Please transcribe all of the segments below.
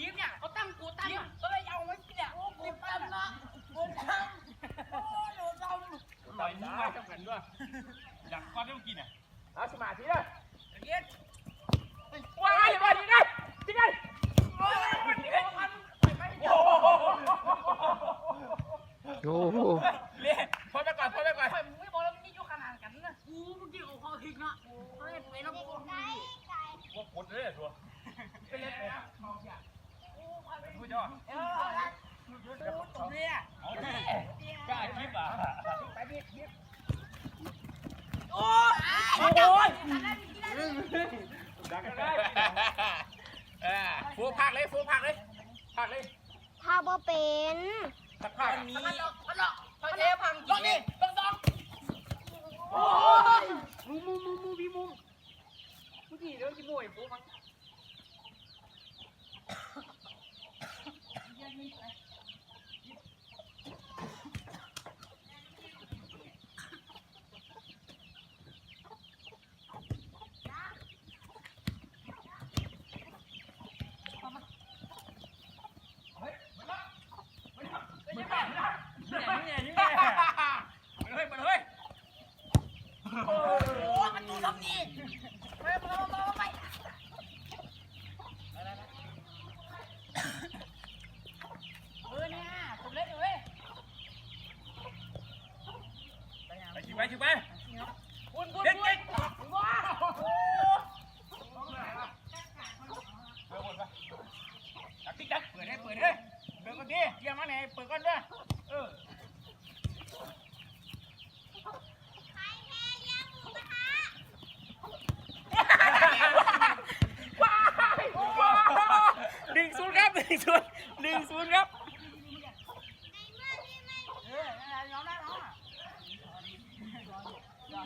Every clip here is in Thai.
ยิ้มเนี่ยเขาตั้งกูตั้งก็ไมเอ้ยเอาไว้เนี่ยโอ้กูตั้งนะกูตั้งโอ้หนูตั้งต่อยมือไปทำกันด้วยอยากก้อนได้กินอะเอาสมาธิเลยว้ายว้ายยิงได้ยิงได้โอ้โห พักเลยฟูพักเลยพักเลยถ้าบ่เป็นสักผักนี้มันหลอกมันเลอกพอเทพังกนี่ต้องต้องโอ้มุมมุมมุมมุพี่มุมเมื่กี้เดี๋ยวจะโอยฟูมัน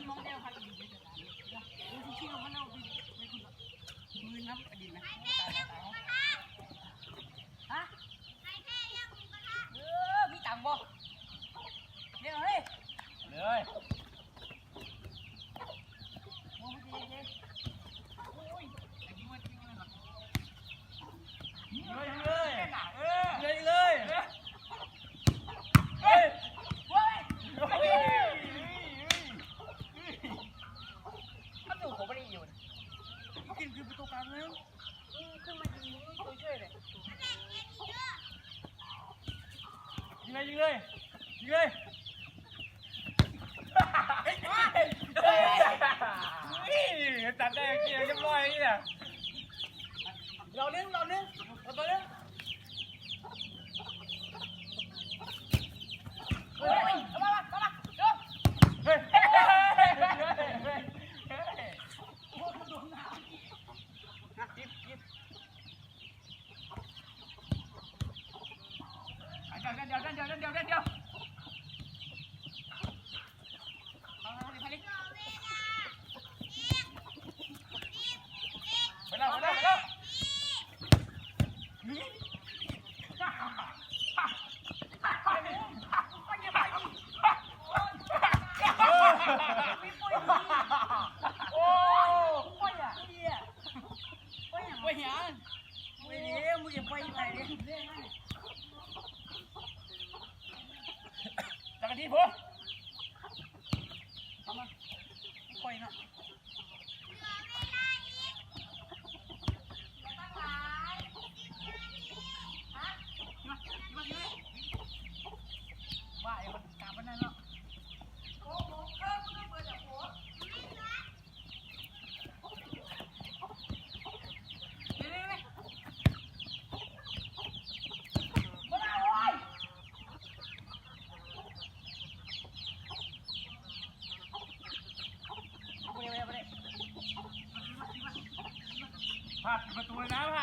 มองเดียวค่ะ மூணு நேரம்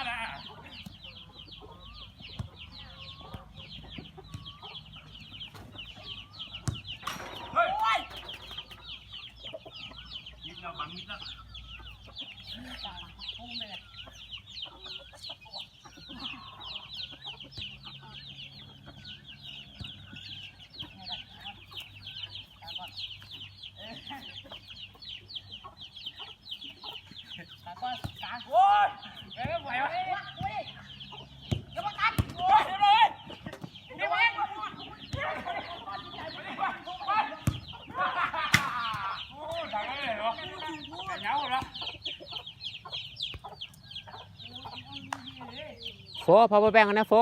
โฟพอแบ่งกันนะโฟ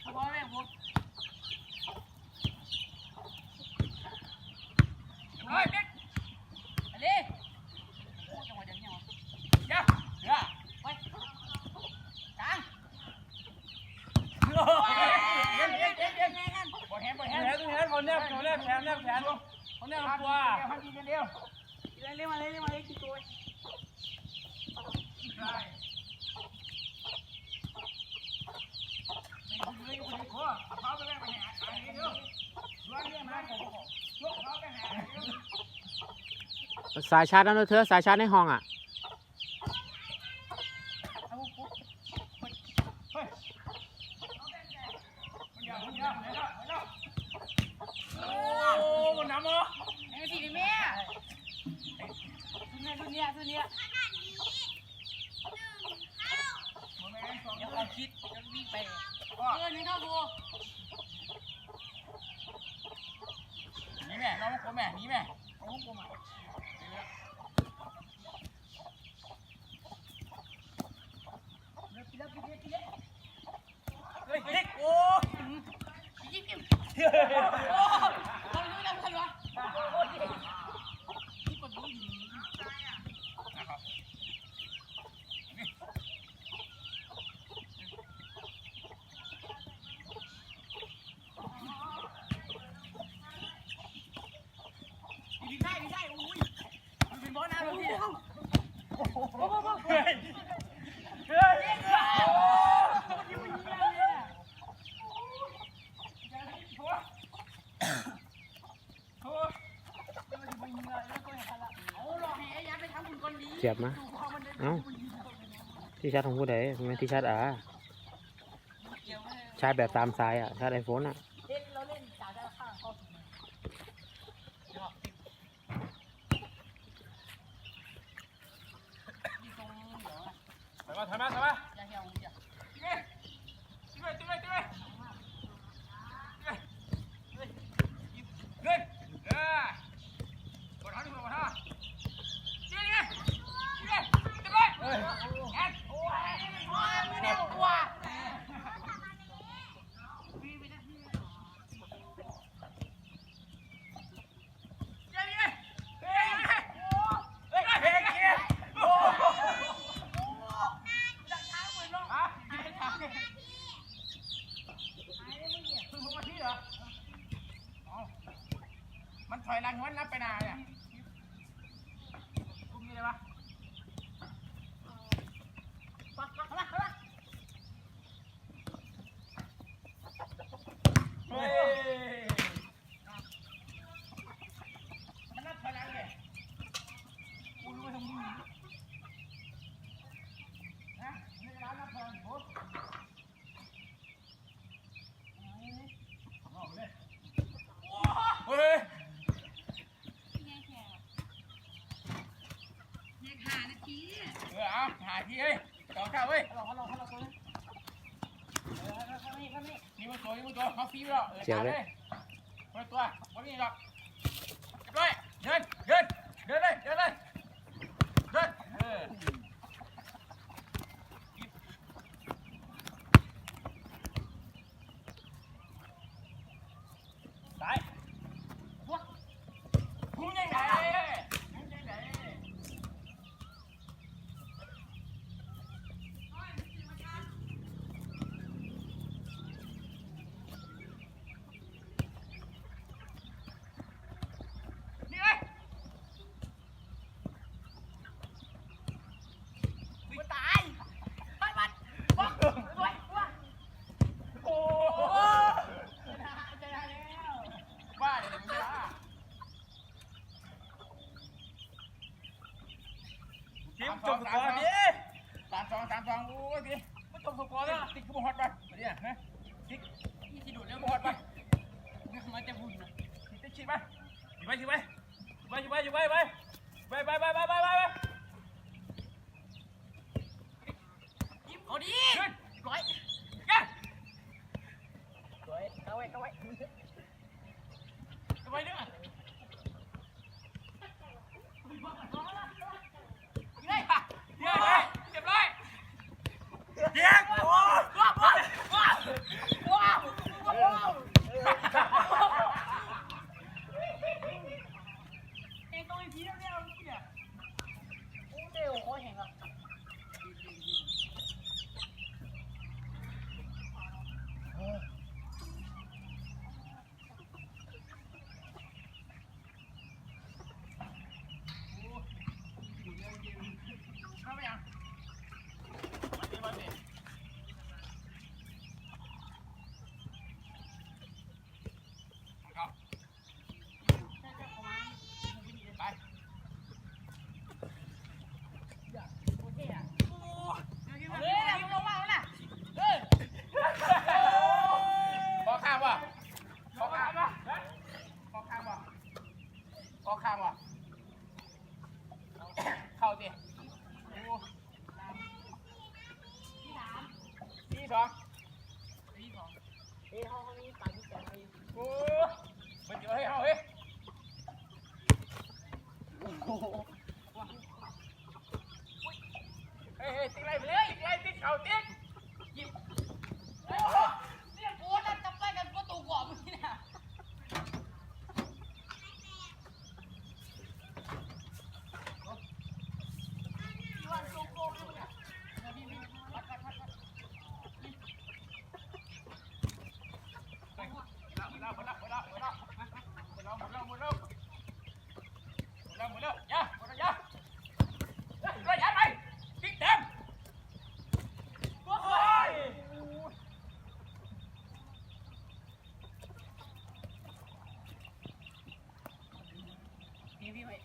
เขาบอกแม่ผม เฮ้ยบิ๊ก ไปเลยโอ้จังหวะเดียวเนี่ยวะ เดี๋ยวเดี๋ยว ไปกลาง เย็นเย็นเย็นเย็นบ่แฮมบ่แฮ แข ม นแขนคนแนบคนแนบแขนแนบแขนคนแนบตัว พันดีกันเดียว เรียกมาเลยเรียกมาเลยกี่ตัว เขาไปแม่ไปหาอันนี้เด้อร้อนเรื่องมาลูกเขาไปหาเด้อ สายชาร์จนั่นเถอสายชาร์จในห้องอะเอาปุ๊บเฮ้ยเดี๋ยวเดี๋ยวเดี๋ยวเดี๋ยวโอ้น้ำอ๋อไอ้สีนี่แม่นเนี้ยรุ่นเนี้ยรุ่นเนี้ยเดี๋ยวเขาคิดจะวิ่งไปเออนึ่งเท่ากูนี่แม่น้องกูแม่นี่แม่โอ้องยิ่งโอ้เราดูแล้ วทันวะที่กดดูอยู่ ดีได้ดีได้อุ้ยมันเป็นบอลนะพี่ เฮ้ย เฮ้ยโอ้ เอาหลอกให้ไอ้ยันไปทำบุญคนดี เสียบมาเอ้าที่ชาร์จของผู้ใดไม่ที่ชาร์จอะชาร์จแบบตามสายอะชาร์จไอโฟนอะ เล่นเราเล่นจ่ายได้ข้างเขาที่ตรงเดี๋ยว ถอยมาถอยมาถอยมา อย่าเหี่ยวอย่า ช่วยช่วยช่วยเงินเออกดเท้าดิกดเท้าเจ๊เนี่ยเจ๊เจ๊ไปแอนโอ้ย โอ้ยไม่ได้กลัว เจ๊เนี่ยเฮ้ยเฮ้ยเฮ้ยเฮ้ยโอ้โหฮะไม่ทำเพิ่งมาที่เหรอมันถ อยหลังมันนับไปนาเนี่ยคุมนี่เลยวะปักปักปักปักเฮ้ยมันนับถอยหลังเลยกูรู้ว่าทำมึงนะนี่ร้านนับถอยหลังโอ้เฮ้ย ยังหานาที เออ เอาหาที่เฮ้ยสองเท่าเฮ้ยฮัลโหลฮัลโหลฮัลโหลตัวเออข้างนี้ข้างนี้นี่มันตัวนี่มันตัวเขาฟีบแล้วเออจ้าเลยเปิดตัววันนี่หรอกเรียบร้อยเดินเดินเดินเลยเดินเลยเดินเออ สาย มึงยังไงมึงยังไงนี่ไงมึงตาย ไปบัดบักไว้ว่า โอ้ โอ้ โห จะได้แล้ว ว่าเดี๋ยวมึงจะ ทีมจบ สกอร์ดิสามสองสามสองโอ้ยดิมันจบสกอร์แล้วติ๊กกูบอฮอตไปเนี่ยฮะติ๊กนี่ที่ดูดแล้วกูบอฮอตไปมันจะบุญนะติ๊กชิดไปอยู่ไปอยู่ไปอยู่ไปอยู่ไปอยู่ไปไปไปไปไปไปไปยิ้มเอาดีขึ้นร้อยกันสวยเข้าไว้เข้าไว้ทำไมเนี่ยเลยเฮ้ยเฮ้ยเรียบร้อ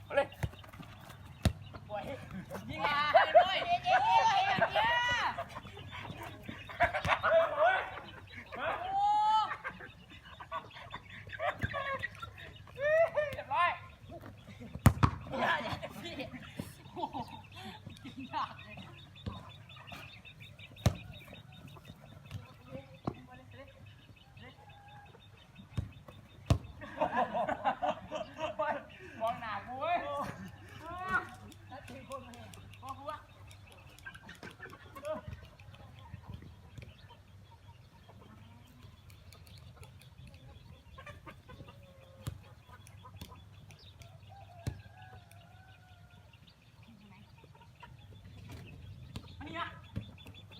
เอเลยปล่อยยิงอะให้ด้วยเย้เย้เย้อย่างเงี้ย เฮ้ยเฮ้ยมา โอ้ เรียบร้อย ยากอย่างพี่โอ้โหกินยากเลย มองหน้ากูเว้ย แล้วทีคนมาเห็นพ่อกูว่า อันนี้อะ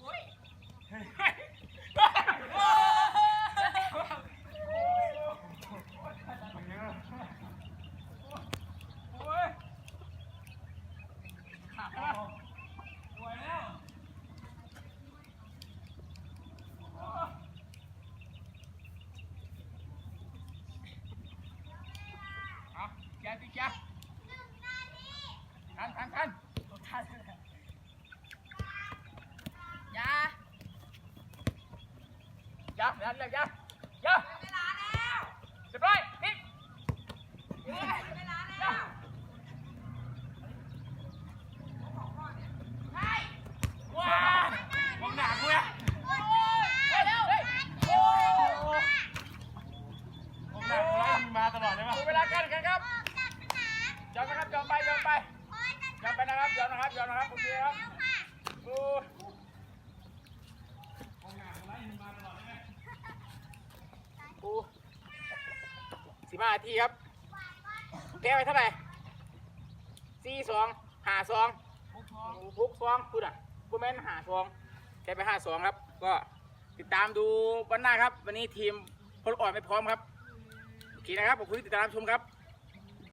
โอ้ย โอ้ย สวยแล้ว เอาแกติ๊กแกทันทันทัน ทันเลยยา ยับยับยับยับยับเวลาแล้วเรียบร้อยติ๊กเวลาแล้วว้ามองหน้ากูอะโอ้ยไปแล้วเฮ้ยผมหนักไล่มาตลอดเลยป่ะเวลากันกันครับยอมนะครับยอมไปยอมไปยอมไปนะครับยอมนะครับยอมนะครับโอเคครับโอ้ย ผมหนักไล่มาตลอดเลยไหม สิบห้านาทีครับแก้ไปเท่าไหร่สี่สองหาสองหกสองพูดอะพูดแม่นหาสองแก้ไปห้าสองครับ ก็ติดตามดูวันหน้าครับ วันนี้ทีมพลอ่อนไม่พร้อมครับโอเคนะครับ ขอบคุณที่ติดตามชมครับ